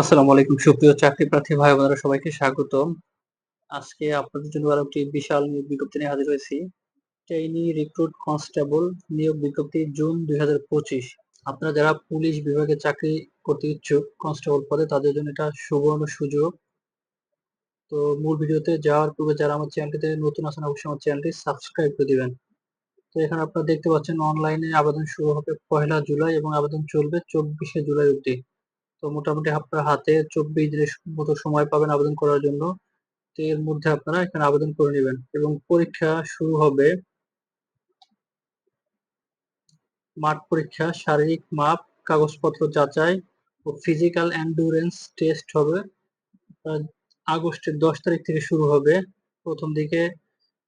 আসসালামু আলাইকুম। সুপ্রিয় চাকরি প্রার্থী ভাই বোনেরা সবাইকে স্বাগত আজকে আপনাদের জন্য আরও একটি বিশাল নিয়োগ বিজ্ঞপ্তি নিয়ে হাজির হয়েছি। ট্রেইনি রিক্রুট কনস্টেবল নিয়োগ বিজ্ঞপ্তি জুন দুই আপনারা যারা পুলিশ বিভাগে চাকরি করতে ইচ্ছুক কনস্টেবল পদে, তাদের জন্য এটা সুবর্ণ সুযোগ। তো মূল ভিডিওতে যাওয়ার পূর্বে যারা আমার চ্যানেলটিতে নতুন আছেন, অবশ্যই আমার চ্যানেলটি সাবস্ক্রাইব করে দিবেন। তো এখানে আপনারা দেখতে পাচ্ছেন, অনলাইনে আবেদন শুরু হবে পয়লা জুলাই এবং আবেদন চলবে চব্বিশে জুলাই অবধি। তো মোটামুটি আপনার হাতে চব্বিশ দিনের মতো সময় পাবেন আবেদন করার জন্য। তো এর মধ্যে আপনারা এখানে আবেদন করে নেবেন এবং পরীক্ষা শুরু হবে মাঠ পরীক্ষা, শারীরিক মাপ, কাগজপত্র যাচাই ও ফিজিক্যাল অ্যান্ডুরেন্স টেস্ট হবে। আগস্টের দশ তারিখ থেকে শুরু হবে। প্রথম দিকে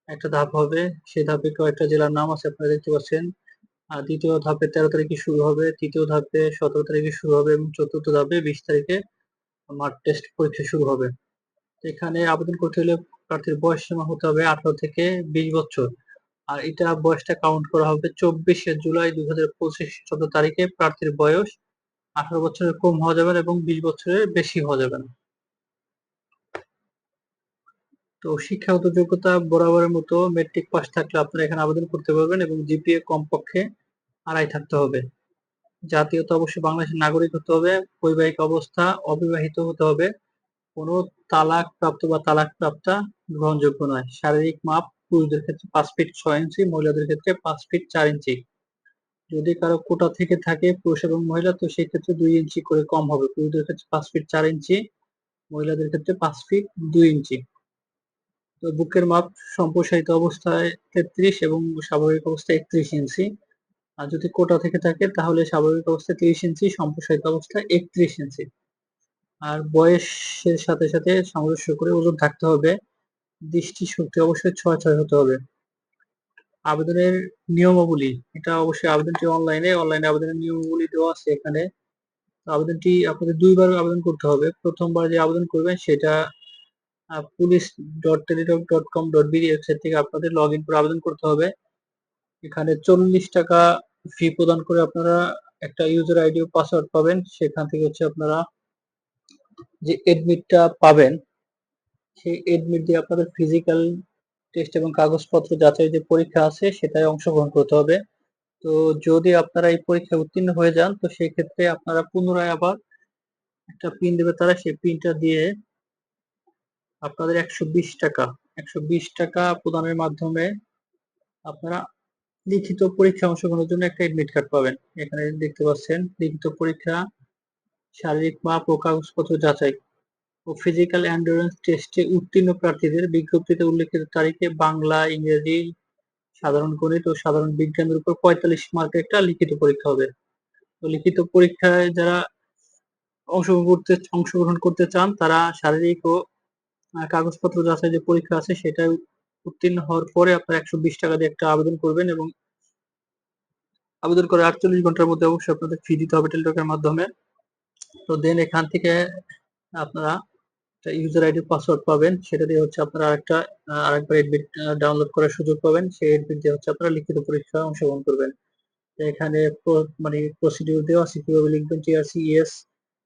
একটা ধাপ হবে, সেই ধাপে কয়েকটা জেলার নাম আছে, আপনারা দেখতে পাচ্ছেন। দ্বিতীয় ধাপে তেরো তারিখে শুরু হবে, তৃতীয় ধাপে সতেরো তারিখে শুরু হবে এবং চতুর্থ ধাপে বিশ তারিখে মাঠ টেস্ট পরীক্ষা শুরু হবে। এখানে আবেদন করতে হলে প্রার্থীর বয়স সীমা হতে হবে আঠারো থেকে বিশ বছর। আর এটা বয়সটা কাউন্ট করা হবে চব্বিশে জুলাই দুই হাজার পঁচিশ চোদ্দ তারিখে প্রার্থীর বয়স আঠারো বছরের কম হওয়া যাবে এবং বিশ বছরের বেশি হওয়া যাবে না। তো শিক্ষাগত যোগ্যতা বরাবরের মতো মেট্রিক পাস থাকলে আপনারা এখানে আবেদন করতে পারবেন এবং জিপিএ কমপক্ষে আড়াই থাকতে হবে। জাতীয়তা অবশ্যই বাংলাদেশের নাগরিক হতে হবে, বৈবাহিক অবস্থা অবিবাহিত হতে হবে। কোনো তালাক প্রাপ্ত বা তালাক প্রাপ্তা গ্রহণযোগ্য নয়। শারীরিক মাপ পুরুষদের ক্ষেত্রে পাঁচ ফিট ছয় ইঞ্চি, মহিলাদের ক্ষেত্রে পাঁচ ফিট চার ইঞ্চি। যদি কারও কোটা থেকে থাকে পুরুষ এবং মহিলা, তো সেই ক্ষেত্রে দুই ইঞ্চি করে কম হবে। পুরুষদের ক্ষেত্রে পাঁচ ফিট চার ইঞ্চি, মহিলাদের ক্ষেত্রে পাঁচ ফিট দুই ইঞ্চি। তো বুকের মাপ সম্প্রসারিত অবস্থায় তেত্রিশ এবং স্বাভাবিক অবস্থায় একত্রিশ ইঞ্চি। আর যদি কোটা থেকে থাকে, তাহলে স্বাভাবিক অবস্থায় তিরিশ ইঞ্চি, সম্প্রসারিত অবস্থায় একত্রিশ ইঞ্চি। আর বয়সের সাথে সাথে সামঞ্জস্য করে ওজন থাকতে হবে। দৃষ্টি শক্তি অবশ্যই ছয় ছয় হতে হবে। আবেদনের নিয়মাবলী, এটা অবশ্যই আবেদনটি অনলাইনে অনলাইনে আবেদনের নিয়মাবলী দেওয়া আছে এখানে। আবেদনটি আপনাদের দুইবার আবেদন করতে হবে। প্রথমবার যে আবেদন করবেন, সেটা police dot teletalk dot com dot BD website থেকে আপনাদের লগ ইন করে আবেদন করতে হবে। এখানে চল্লিশ টাকা ফি প্রদান করে আপনারা একটা ইউজার আইডি ও পাসওয়ার্ড পাবেন। সেখান থেকে হচ্ছে আপনারা যে এডমিটটা পাবেন, সেই এডমিট দিয়ে আপনাদের ফিজিক্যাল টেস্ট এবং কাগজপত্র যাচাই যে পরীক্ষা আছে, সেটায় অংশগ্রহণ করতে হবে। তো যদি আপনারা এই পরীক্ষায় উত্তীর্ণ হয়ে যান, তো সেই ক্ষেত্রে আপনারা পুনরায় আবার একটা পিন দেবে তারা। সেই পিনটা দিয়ে আপনাদের একশো বিশ টাকা, একশো বিশ টাকা প্রদানের মাধ্যমে আপনারা লিখিত পরীক্ষা অংশগ্রহণের জন্য একটা এডমিট কার্ড পাবেন। এখানে দেখতে পাচ্ছেন, লিখিত পরীক্ষা, শারীরিক মাপ ও কাগজপত্র যাচাই ও ফিজিক্যাল অ্যান্ডুরেন্স টেস্টে উত্তীর্ণ প্রার্থীদের বিজ্ঞপ্তিতে উল্লেখিত তারিখে বাংলা, ইংরেজি, সাধারণ গণিত ও সাধারণ বিজ্ঞানের উপর পঁয়তাল্লিশ মার্কের একটা লিখিত পরীক্ষা হবে। তো লিখিত পরীক্ষায় যারা অংশগ্রহণ করতে অংশগ্রহণ করতে চান, তারা শারীরিক ও কাগজপত্র যাচাই যে পরীক্ষা আছে সেটা উত্তীর্ণ হওয়ার পরে আপনার একশো বিশ টাকা দিয়ে একটা আবেদন করবেন এবং আবেদন করে আটচল্লিশ ঘণ্টার মধ্যে অবশ্যই আপনাদের ফি দিতে হবে টেলিটকের মাধ্যমে। তো দেন এখান থেকে আপনারা একটা ইউজার আইডি পাসওয়ার্ড পাবেন, সেটা দিয়ে হচ্ছে আপনারা আরেকটা, আরেকবার এডমিট ডাউনলোড করার সুযোগ পাবেন। সেই এডমিট দিয়ে হচ্ছে আপনারা লিখিত পরীক্ষায় অংশগ্রহণ করবেন। এখানে মানে প্রসিডিউর দেওয়া আছে কীভাবে লিখবেন টিআরসি ইএস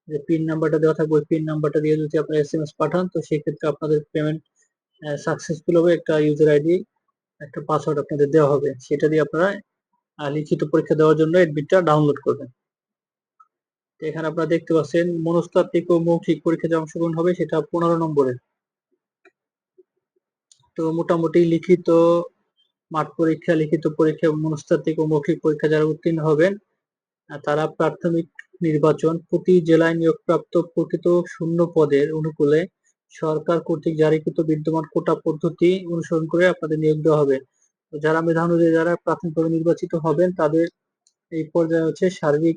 যে পিন নাম্বারটা দেওয়া থাকবে, ওই পিন নাম্বারটা দিয়ে যদি আপনারা এস এম এস পাঠান, তো সেই ক্ষেত্রে আপনাদের পেমেন্ট সাকসেসফুল হবে একটা ইউজার আইডি একটা পাসওয়ার্ড আপনাদের দেওয়া হবে। সেটা দিয়ে আপনারা লিখিত পরীক্ষা দেওয়ার জন্য এডমিটটা ডাউনলোড করবেন। এখানে আপনারা দেখতে পাচ্ছেন, মনস্তাত্ত্বিক ও মৌখিক পরীক্ষাতে অংশগ্রহণ হবে, সেটা পনেরো নম্বরের তো মোটামুটি লিখিত মাঠ পরীক্ষা, লিখিত পরীক্ষা মনস্তাত্ত্বিক ও মৌখিক পরীক্ষা যারা উত্তীর্ণ হবেন তারা প্রাথমিক নির্বাচন প্রতি জেলায় নিয়োগপ্রাপ্ত প্রকৃত শূন্য পদের অনুকূলে কর্তৃক জারিকৃত বিদ্যমান কোটা পদ্ধতি অনুসরণ করে আপনাদের নিয়োগ দেওয়া হবে। যারা মেধা অনুযায়ী যারা প্রাথমিকভাবে নির্বাচিত হবেন, তাদের এই পর্যায়ে হচ্ছে শারীরিক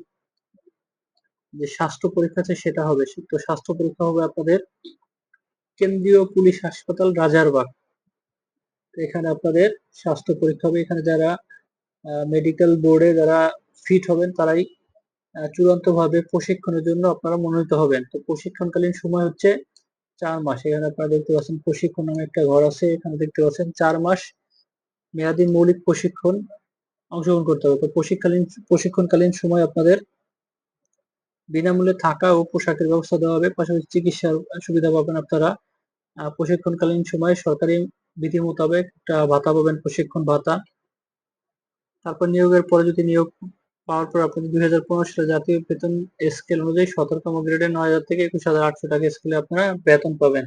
যে স্বাস্থ্য পরীক্ষা আছে সেটা হবে। তো স্বাস্থ্য পরীক্ষা হবে আপনাদের কেন্দ্রীয় পুলিশ হাসপাতাল রাজারবাগ। এখানে আপনাদের স্বাস্থ্য পরীক্ষা হবে। এখানে যারা মেডিকেল বোর্ডে যারা ফিট হবেন, তারাই চূড়ান্তভাবে প্রশিক্ষণের জন্য আপনারা মনোনীত হবেন। তো প্রশিক্ষণকালীন সময় হচ্ছে চার মাস। এখানে আপনারা দেখতে পাচ্ছেন প্রশিক্ষণ নামে একটা ঘর আছে। এখানে দেখতে পাচ্ছেন চার মাস মেয়াদি মৌলিক প্রশিক্ষণ অংশগ্রহণ করতে হবে। তো প্রশিক্ষণকালীন প্রশিক্ষণকালীন সময় আপনাদের বিনামূল্যে থাকা ও পোশাকের ব্যবস্থা দেওয়া হবে। পাশাপাশি চিকিৎসার সুবিধা পাবেন আপনারা। প্রশিক্ষণকালীন সময়ে সরকারি বিধি মোতাবেক একটা ভাতা পাবেন, প্রশিক্ষণ ভাতা। তারপর নিয়োগের পরে যদি নিয়োগ পাওয়ার পর আপনি দুই হাজার পনেরো সালে জাতীয় বেতন স্কেল অনুযায়ী সতেরোতম গ্রেডে নয় হাজার থেকে একুশ হাজার আটশো টাকা স্কেলে আপনারা বেতন পাবেন।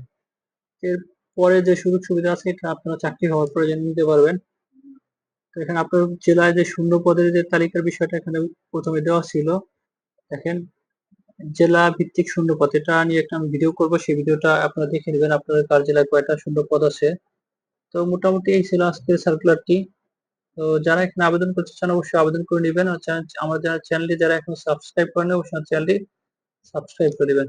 এর পরে যে সুযোগ সুবিধা আছে, এটা আপনারা চাকরি হওয়ার পরে জেনে নিতে পারবেন। তো এখানে আপনার জেলায় যে শূন্য পদের যে তালিকার বিষয়টা এখানে প্রথমে দেওয়া ছিল। দেখেন, জেলা ভিত্তিক শূন্য পদ, এটা নিয়ে একটা আমি ভিডিও করব, সেই ভিডিওটা আপনারা দেখে নেবেন আপনাদের কার জেলায় কয়টা শূন্য পদ আছে। তো মোটামুটি এই ছিল আজকের সার্কুলারটি তো যারা এখানে আবেদন করতে চান, অবশ্যই আবেদন করে নেবেন। আর আমাদের চ্যানেলটি, যারা এখন সাবস্ক্রাইব করেন অবশ্যই চ্যানেলটি সাবস্ক্রাইব করে দিবেন।